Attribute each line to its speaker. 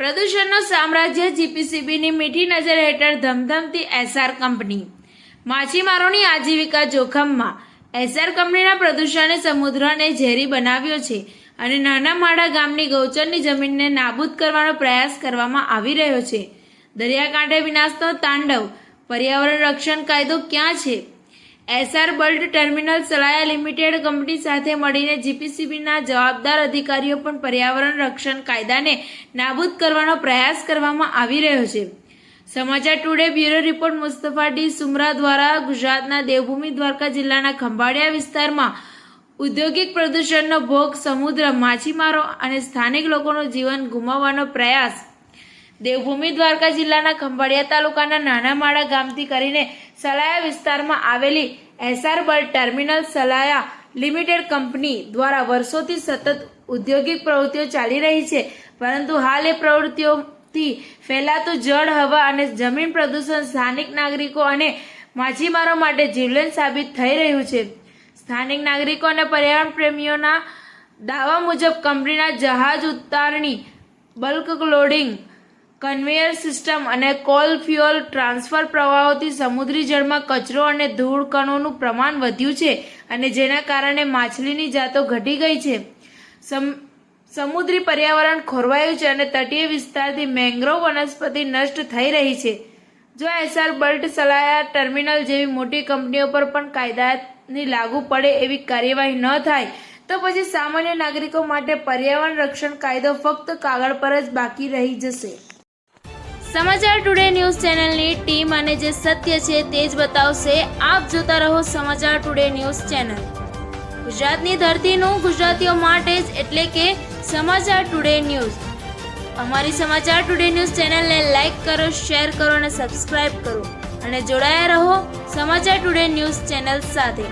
Speaker 1: પ્રદૂષણનો સામ્રાજ્ય જીપીસીબીની મીઠી નજર હેઠળ ધમધમતી એસઆર કંપની. માછીમારોની આજીવિકા જોખમમાં એસઆર કંપનીના પ્રદૂષણે સમુદ્રને ઝેરી બનાવ્યો છે અને નાના માળા ગામની ગૌચરની જમીનને નાબૂદ કરવાનો પ્રયાસ કરવામાં આવી રહ્યો છે. દરિયાકાંઠે વિનાશનો તાંડવ, પર્યાવરણ રક્ષણ કાયદો ક્યાં છે? SR bulk terminal Salaya limited company સાથે મળીને જીપીસીબીના જવાબદાર અધિકારીઓ પણ પર્યાવરણ રક્ષણ કાયદાને નાબૂદ કરવાનો પ્રયાસ કરવામાં આવી રહ્યો છે. સમાચાર today bureau report Mustafa D Sumra દ્વારા ગુજરાતના દેવભૂમિ દ્વારકા જિલ્લાના ખંભાળિયા વિસ્તારમાં ઔદ્યોગિક પ્રદૂષણનો ભોગ સમુદ્ર, માછીમારો અને સ્થાનિક લોકોનું જીવન ગુમાવવાનો પ્રયાસ દેવભૂમિ દ્વારકા જિલ્લાના ખંભાળિયા તાલુકાના નાના માળા ગામથી કરીને સલાયા વિસ્તારમાં આવેલી એસઆર બળ ટર્મિનલ સલાયા લિમિટેડ કંપની દ્વારા વર્ષોથી સતત ઔદ્યોગિક પ્રવૃત્તિઓ ચાલી રહી છે. પરંતુ હાલ એ પ્રવૃત્તિઓથી ફેલાતું જળ, હવા અને જમીન પ્રદૂષણ સ્થાનિક નાગરિકો અને માછીમારો માટે જીવલેણ સાબિત થઈ રહ્યું છે. સ્થાનિક નાગરિકો અને પર્યાવરણ પ્રેમીઓના દાવા મુજબ કંપનીના જહાજ ઉતારણી, બલ્ક લોડિંગ કન્વેયર સિસ્ટમ અને કોલ ફ્યુઅલ ટ્રાન્સફર પ્રવાહોથી સમુદ્રી જળમાં કચરો અને ધૂળ કણોનું પ્રમાણ વધ્યું છે અને જેના કારણે માછલીની જાતો ઘટી ગઈ છે. સમ, સમુદ્રી પર્યાવરણ ખોરવાયું છે અને તટીય વિસ્તારથી મેંગ્રોવ વનસ્પતિ નષ્ટ થઈ રહી છે. જો એસઆર બલ્ટ સલાયા ટર્મિનલ જેવી મોટી કંપનીઓ પર પણ કાયદાની લાગુ પડે એવી કાર્યવાહી ન થાય, તો પછી સામાન્ય નાગરિકો માટે પર્યાવરણ રક્ષણ કાયદો ફક્ત કાગળ પર જ બાકી રહી જશે. સમાચાર ટુડે ન્યૂઝ ચેનલની ટીમ અને જે સત્ય છે તે જ બતાવશે. આપ જોતા રહો સમાચાર ટુડે ન્યૂઝ ચેનલ. ગુજરાતની ધરતીનું ગુજરાતીઓ માટે જ એટલે કે સમાચાર ટુડે ન્યૂઝ. અમારી સમાચાર ટુડે ન્યૂઝ ચેનલને લાઇક કરો, શેર કરો અને સબસ્ક્રાઇબ કરો. અને જોડાયા રહો સમાચાર ટુડે ન્યૂઝ ચેનલ સાથે.